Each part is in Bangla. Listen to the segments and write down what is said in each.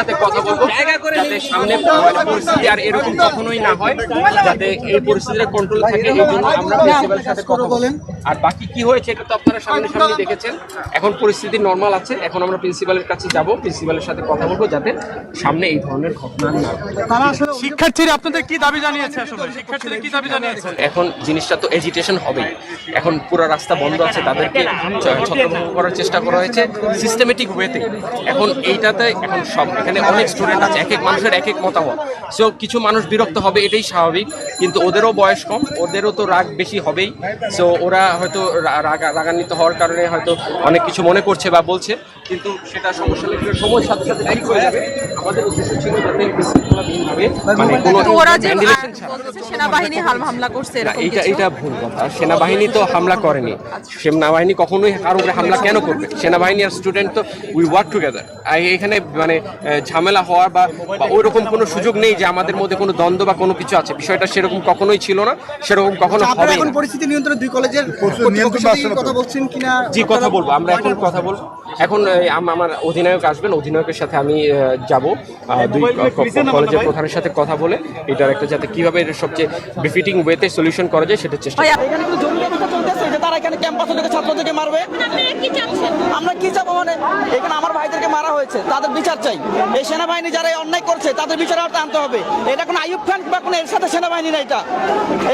সাথে কথা বলব যাতে সামনে পরিস্থিতি আর এরকম কখনোই না হয় যাতে এই পরিস্থিতিটা কন্ট্রোল থাকে এই জন্য আমরা প্রিন্সিপালের সাথে কথা বলেন আর বাকি কি হয়েছে এটা তো আপনারা সামনে সামনে দেখেছেন। এখন পরিস্থিতি নর্মাল আছে এখন আমরা প্রিন্সিপালের কাছে যাব প্রিন্সিপালের সাথে কথা বলব যাতে সামনে এই ধরনের ঘটনা না শিক্ষার্থীরা আপনাদের কি দাবি জানিয়েছে আসলে? শিক্ষার্থীরা কি দাবি জানিয়েছে? এখন জিনিসটা তো এজিটেশন হবেই। এখন পুরো রাস্তা বন্ধ আছে তাদেরকে ছত্রভঙ্গ করার চেষ্টা করা হয়েছে সিস্টেমেটিক ওয়েতে এখন এইটাতে এখন সব এখানে অনেক স্টুডেন্ট আছে এক এক মানুষের এক এক মতামত। সো কিছু মানুষ বিরক্ত হবে এটাই স্বাভাবিক। কিন্তু ওদেরও বয়স কম ওদেরও তো রাগ বেশি হবেই। সো ওরা হয়তো রাগান্বিত হওয়ার কারণে হয়তো অনেক কিছু মনে করছে বা বলছে। কিন্তু সেটা সমস্যা সময়ের সাথে সাথে ঠিক হয়ে যাবে। আমাদের উদ্দেশ্য ছিল যাতে মানে ছাড়া। বলতেছে সেনাবাহিনী তো হামলা করেনি। কখনোই কারও উপরে হামলা কেন করবে? সেনাবাহিনী আর স্টুডেন্ট তো উই ওয়ার্ক টুগেদার এখানে মানে ঝামেলা হওয়ার বা বা ওইরকম কোনো সুযোগ নেই যে আমাদের মধ্যে কোনো দ্বন্দ্ব বা কোনো কিছু আছে। বিষয়টা সেরকম কখনোই ছিল না সেরকম কখনো হবে এখন পরিস্থিতি নিয়ন্ত্রণে দুই কলেজের? কথা বলছেন কিনা জি কথা বলব আমরা এখন কথা বলব। এখন আমার অধিনায়ক আসবেন অধিনায়কের সাথে আমি যাব। দুই কলেজের প্রধানের সাথে কথা বলে এটার একটা যাতে কীভাবে এর সবচেয়ে বিফিটিং ওয়েতে সলিউশন করা যায় সেটা চেষ্টা ভাইয়া, এখানে কিন্তু জঙ্গি চলতেছে যে তারা এখানে ক্যাম্পাসে ঢুকে ছাত্রদেরকে মারবে। আমরা কি চাবো মানে? এখানে আমার মারা হয়েছে তাদের বিচার চাই। এই সেনাবাহিনী যারা অন্যায় করছে তাদের বিচার আনতে হবে। এটা কোনো আইয়ুব খান বা কোনো এর সাথে সেনাবাহিনী না এটা।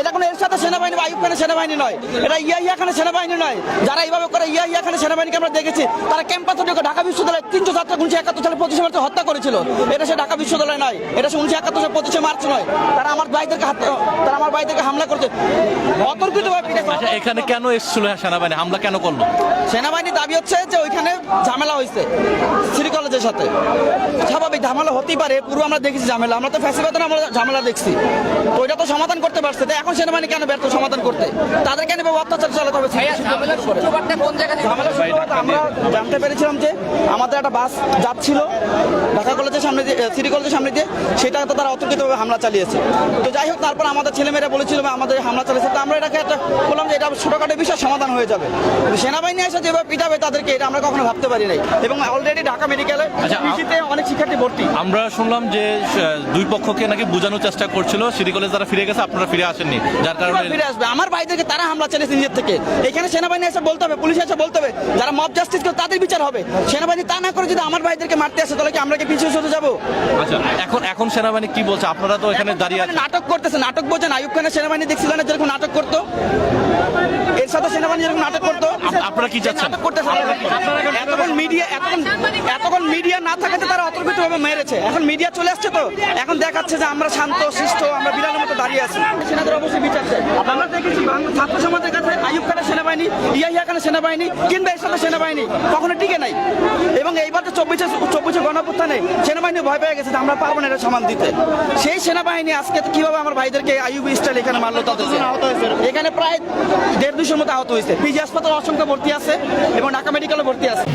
এটা কোনো এর সাথে সেনাবাহিনী বা আয়ুব খানের সেনাবাহিনী নয়। এটা ইয়া ইয়া খানের সেনাবাহিনী নয়। যারা এইভাবে করে ইয়া ইয়া খানের সেনাবাহিনীকে আমরা দেখেছি তারা ক্যাম্পাসে ঢুকে ঢাকা বিশ্ববিদ্যালয়ে তিনশো ছাত্র উনিশশো একাত্তর সালে পঁচিশে মার্চে হত্যা করেছিল। এটা সে ঢাকা বিশ্ববিদ্যালয় নয়। এটা সে উনিশশো একাত্তর সালে পঁচিশে মার্চ নয়। তারা আমার ভাইদেরকে হাত তারা আমার ভাইদেরকে হামলা করছে। অতর্কিতভাবে। আচ্ছা এখানে কেন এসেছিল সেনাবাহিনী? হামলা কেন করল? সেনাবাহিনী দাবি হচ্ছে যে ওইখানে ঝামেলা হয়েছে। সিটি কলেজের সাথে। স্বাভাবিক ঝামেলা হতেই পারে পুরো আমরা দেখেছি ঝামেলা আমরা তো ফ্যাসিবাদন আমরা ঝামেলা দেখছি। তো ওইটা তো সমাধান করতে পারছে তো এখন সেনাবাহিনী কেন ব্যর্থ সমাধান করতে? তাদের কেন অত্যাচার চালাতে হবে আমরা জানতে পেরেছিলাম যে আমাদের একটা বাস যাচ্ছিল ঢাকা কলেজের সামনে দিয়ে সিটি কলেজের সামনে দিয়ে সেটা তো তারা অতর্কিতভাবে হামলা চালিয়েছে। তো যাই হোক তারপর আমাদের ছেলেমেয়েরা বলেছিল বা আমাদের হামলা চালিয়েছে তো আমরা এটাকে একটা বললাম যে এটা ছোটোখাটো বিষয় সমাধান হয়ে যাবে। সেনাবাহিনী এসে যেভাবে পিটাবে তাদেরকে এটা আমরা কখনো ভাবতে পারি নাই। এবং অলরেডি ঢাকা মেডিকেলে আচ্ছা, পিজিতে অনেক শিক্ষার্থী ভর্তি। আমরা শুনলাম যে দুই পক্ষকে নাকি বোঝানোর চেষ্টা করছিল। সিটি কলেজ যারা ফিরে গেছে আপনারা ফিরে আসেননি। যার কারণে ফিরে আসবে। আমার ভাইদেরকে তারা হামলা চালিয়েছে নিজের থেকে। এখানে সেনাবাহিনী এসে বলতে হবে পুলিশ এসে বলতে হবে যারা মব জাস্টিস করে তাদের বিচার হবে। সেনাবাহিনী তা না করে যদি আমার ভাইদেরকে মারতে আসে তাহলে কি আমরা কি পিছিয়ে চলে যাব? আচ্ছা এখন এখন সেনাবাহিনী কি বলছে? আপনারা তো এখানে দাঁড়িয়ে নাটক করতেছে নাটক বলছেন আয়ুব খানের সেনাবাহিনী দেখছিল না যেরকম নাটক করতো? এর সাথে সেনাবাহিনী যেরকম নাটক করতো? আপনারা কি চাচ্ছেন? নাটক করতেছে। এতক্ষণ মিডিয়া এতক্ষণ এতক্ষণ মিডিয়া না থাকাতে তারা অতর্কিত ভাবে মেরেছে। এখন মিডিয়া চলে আসছে তো? এখন দেখাচ্ছে যে আমরা শান্ত শিষ্ট আমরা বিড়ালের মতো দাঁড়িয়ে আছি। সেনাদের অবশ্যই বিচার চাই। আমরা দেখেছি ছাত্র সমাজের কাছে আয়ুব খানের সেনাবাহিনী ইয়াহিয়া খানের সেনাবাহিনী কিংবা এর সাথে সেনাবাহিনী কখনো টিকে নাই। এবং এইবার তো চব্বিশে চব্বিশে গণপ্রত্থানে সেনাবাহিনী ভয় পেয়ে গেছে যে আমরা পারব না এটা সমান দিতে। সেই সেনাবাহিনী আজকে তো কীভাবে আমার ভাইদেরকে আইউব স্টাইল এখানে মারলো তাদেরকে এখানে প্রায় দেড় দুশোর মতো আহত হয়েছে। পিজি হাসপাতাল অসংখ্য ভর্তি আছে এবং ঢাকা মেডিকেলে ভর্তি আছে।